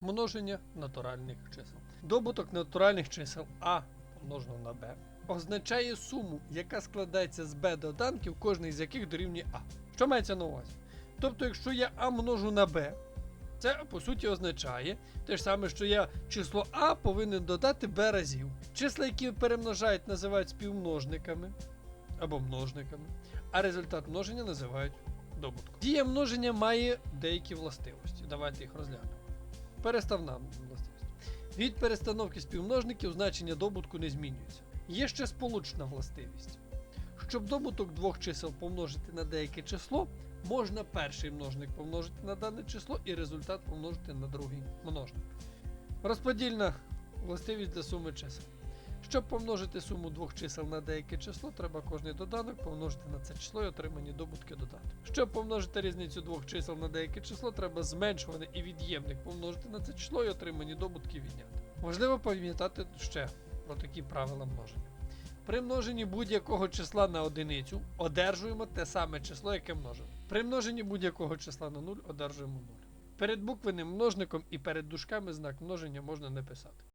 Множення натуральних чисел. Добуток натуральних чисел А помножено на Б означає суму, яка складається з Б доданків, кожний з яких дорівнює А. Що мається на увазі? Тобто, якщо я А множу на Б, це по суті означає те ж саме, що я число А повинен додати Б разів. Числа, які перемножають, називають співмножниками або множниками, а результат множення називають добутком. Дія множення має деякі властивості. Давайте їх розглянемо. Переставна властивість. Від перестановки співмножників значення добутку не змінюється. Є ще сполучна властивість. Щоб добуток двох чисел помножити на деяке число, можна перший множник помножити на дане число і результат помножити на другий множник. Розподільна властивість для суми чисел. Щоб помножити суму двох чисел на деяке число, треба кожний доданок помножити на це число і отримані добутки додати. Щоб помножити різницю двох чисел на деяке число, треба зменшуваний і від'ємник помножити на це число і отримані добутки відняти. Важливо пам'ятати ще про такі правила множення. При множенні будь-якого числа на одиницю одержуємо те саме число, яке множимо. При множенні будь-якого числа на 0 одержуємо 0. Перед буквенним множником і перед дужками знак множення можна не писати.